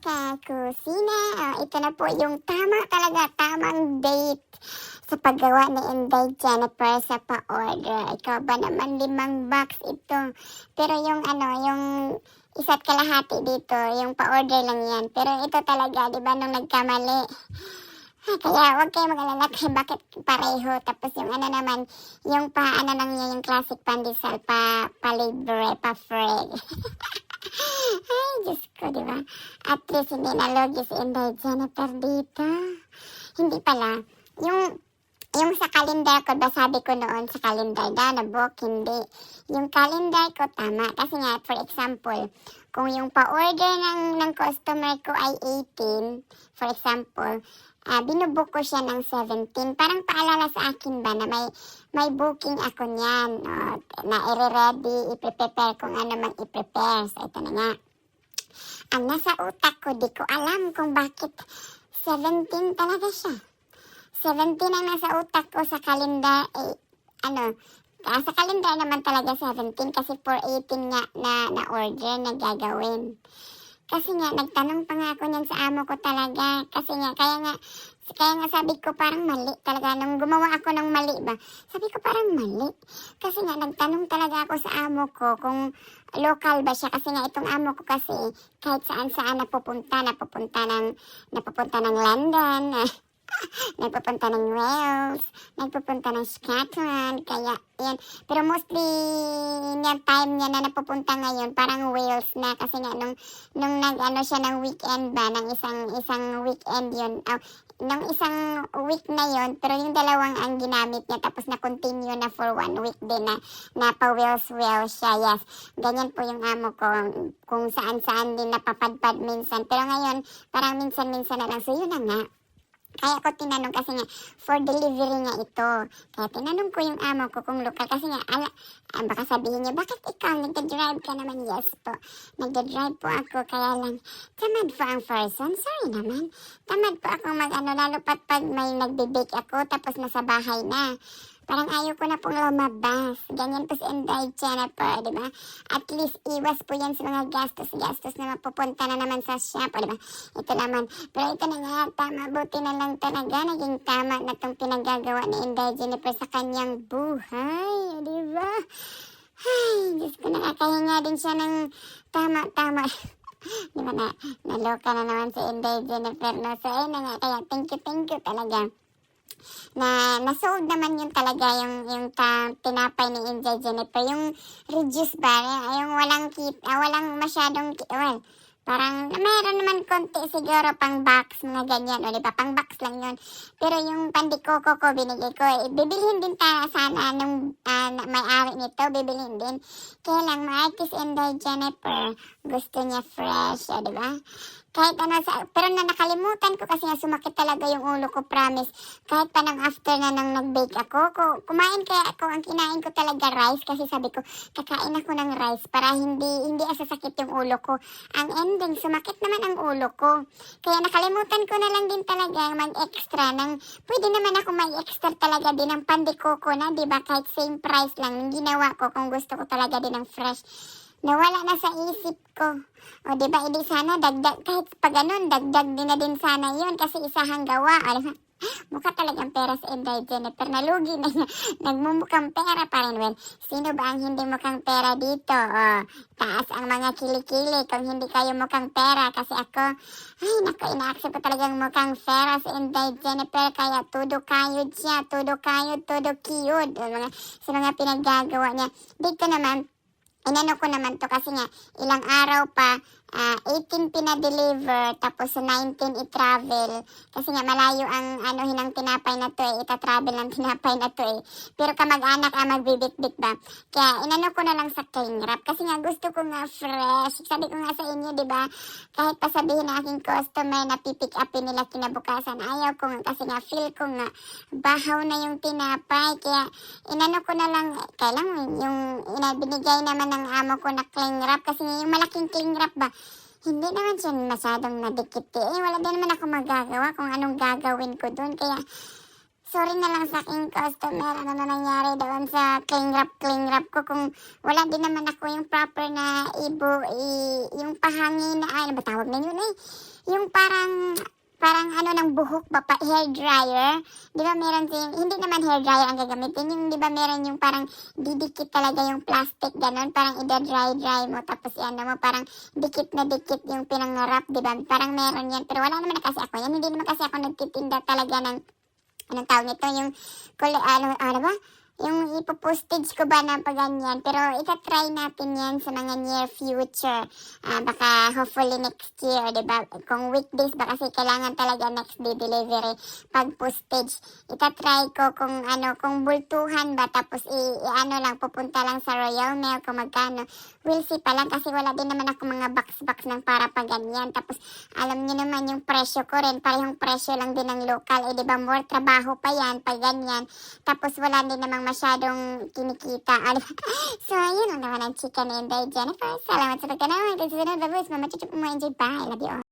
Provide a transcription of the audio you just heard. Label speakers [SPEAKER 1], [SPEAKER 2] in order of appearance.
[SPEAKER 1] kakusina. Ah, ito na po yung tama talaga, tamang date sa paggawa ni Inday Jennifer sa pa-order. Ikaw ba naman limang box ito? Pero yung ano, yung isa't kalahati dito, yung pa-order lang yan. Pero ito talaga, di ba, nung nagkamali, Ah, kaya huwag kayo mag-alala kay bakit pareho. Tapos yung ano naman, yung pa, ano lang yung classic pandesal, pa, pa libre, pa free. Ay, Diyos ko, di ba? At least hindi nalugi si Inday Jennifer dito. Hindi pala. Yung yung sa calendar ko, ba sabi ko noon sa calendar na book, hindi. Yung calendar ko tama. Kasi nga, for example, kung yung pa-order ng, ng customer ko ay 18, for example, ah binubook ko siya ng 17. Parang paalala sa akin ba na may, may booking ako niyan. No? Na i-ready, i-prepare kung ano man i-prepare. So, ito na nga. Ang nasa utak ko, di ko alam kung bakit 17 talaga siya. 17 ang nasa utak ko sa kalendar, eh, ano, ah, sa kalendar naman talaga 17 kasi for 18 nga na, na order na gagawin. Kasi nga, nagtanong pa nga ako niyan sa amo ko talaga. Kasi nga, kaya nga, kaya nga sabi ko parang mali talaga. Nung gumawa ako ng mali ba, sabi ko parang mali. Kasi nga, nagtanong talaga ako sa amo ko kung local ba siya. Kasi nga, itong amo ko kasi, kahit saan saan napupunta, napupunta ng, napupunta ng London, nagpupunta ng Wales, nagpupunta ng Scotland, kaya yan. Pero mostly, yung time niya na napupunta ngayon, parang Wales na kasi nga nung, nung nag ano siya ng weekend ba, ng isang, isang weekend yun, oh, nung isang week na yun, pero yung dalawang ang ginamit niya, tapos na-continue na for one week din na, na pa Wales Wales siya, yes. Ganyan po yung amo ko, kung saan-saan din napapadpad minsan. Pero ngayon, parang minsan-minsan na lang. So yun na nga. Kaya ko tinanong kasi nga, for delivery nga ito. Kaya tinanong ko yung amo ko kung local. Kasi nga, ala, ah, baka sabihin niya, bakit ikaw nagda-drive ka naman? Yes po. Nagda-drive po ako. Kaya lang, tamad po ang person. Sorry naman. Tamad po ako mag-ano, lalo pat pag may nagbe-bake ako, tapos nasa bahay na. Parang ayaw ko na pong lumabas. Ganyan po si Inday Jennifer, di ba? At least iwas po yan sa mga gastos-gastos na mapupunta na naman sa shop, di ba? Ito naman. Pero ito na nga, tama. Buti na lang talaga. Naging tama na itong pinagagawa ni Inday Jennifer sa kanyang buhay, di ba? Ay, Diyos ko, nakakahinga din siya ng tama-tama. di ba na, naloka na naman si Inday Jennifer, no? So, ayun na nga. Kaya, thank you, thank you talaga na nasold naman yun talaga yung yung tinapay ni Inday Jennifer. Yung reduced ba? Yung walang kit ah, walang masyadong well parang meron naman konti siguro pang box mga ganyan. O di pang box lang yun. Pero yung pandikoko ko binigay ko eh, bibilhin din ta sana nung na- may-ari nito bibilhin din. Kaya lang ma-artist Inday Jennifer gusto niya fresh o di kahit ano sa, pero na nakalimutan ko kasi nga sumakit talaga yung ulo ko, promise. Kahit pa nang after na nang nag-bake ako, ko, kumain kaya ako, ang kinain ko talaga rice kasi sabi ko, kakain ako ng rice para hindi, hindi asasakit yung ulo ko. Ang ending, sumakit naman ang ulo ko. Kaya nakalimutan ko na lang din talaga mag-extra ng, pwede naman ako mag-extra talaga din ng pandikoko na, di ba? Kahit same price lang, ginawa ko kung gusto ko talaga din ng fresh nawala na sa isip ko. O, di ba, hindi sana dagdag, kahit pa ganun, dagdag din na din sana yun kasi isahang gawa. O, diba? Mukha talagang pera sa Inday Jennifer. Nalugi na niya. Nagmumukhang pera pa rin. Well, sino ba ang hindi mukhang pera dito? O, taas ang mga kilikili kung hindi kayo mukhang pera. Kasi ako, ay naku, ina-accept ko talagang mukhang pera sa Inday Jennifer. Kaya tudo kayod siya. Tudo kayod, tudo kiyod. O, mga, sa mga pinaggagawa niya. Dito naman, inano ko naman to kasi nga ilang araw pa ah, 18 pinadeliver tapos sa 19 i-travel. Kasi nga malayo ang ano hinang tinapay na to eh. Ita-travel ng tinapay na to eh. Pero kamag-anak ang magbibit-bit ba? Kaya inano ko na lang sa cling wrap. Kasi nga gusto ko nga fresh. Sabi ko nga sa inyo di ba? Kahit pa sabihin ng aking customer na pipick upin nila kinabukasan ayaw ko nga. Kasi nga feel ko nga bahaw na yung tinapay. Kaya inano ko na lang kailang yung ina, binigay naman ng amo ko na cling wrap. Kasi yung malaking cling wrap ba hindi naman siya masyadong nadikit eh. Wala din naman ako magagawa kung anong gagawin ko doon. Kaya sorry na lang sa aking customer, ano na nangyari doon sa cling wrap, cling wrap ko kung wala din naman ako yung proper na ibo, i, yung pahangin na, ano ba tawag na yun eh, yung parang, parang ano ng buhok ba, pa, hair dryer, di ba meron din, hindi naman hair dryer ang gagamitin, yung di ba meron yung parang didikit talaga yung plastic, ganon, parang ida-dry-dry mo, tapos ano mo, parang dikit na dikit yung pinangarap, di ba, parang meron yan, pero wala naman na kasi ako yan, hindi naman kasi ako nagtitinda talaga ng anong tawag nito, yung, kuli, ano, ano ba? Yung ipopostage ko ba na pa ganyan. Pero itatry natin yan sa mga near future. Ah, baka hopefully next year, di ba? Kung weekdays ba kasi kailangan talaga next day delivery pag postage. Itatry ko kung ano, kung bultuhan ba tapos i, i- ano lang, pupunta lang sa Royal Mail kung magkano. We'll see pa lang kasi wala din naman ako mga box-box ng para pa ganyan. Tapos alam niyo naman yung presyo ko rin, parehong presyo lang din ng local. Eh, di ba, more trabaho pa yan pag ganyan. Tapos wala din namang masyadong kinikita. So, yun lang naman ang chika ni Inday Jennifer. Salamat sa pagkanood. Kasi sunod, babos, mamachuchup mo enjoy. Bye. Love you all.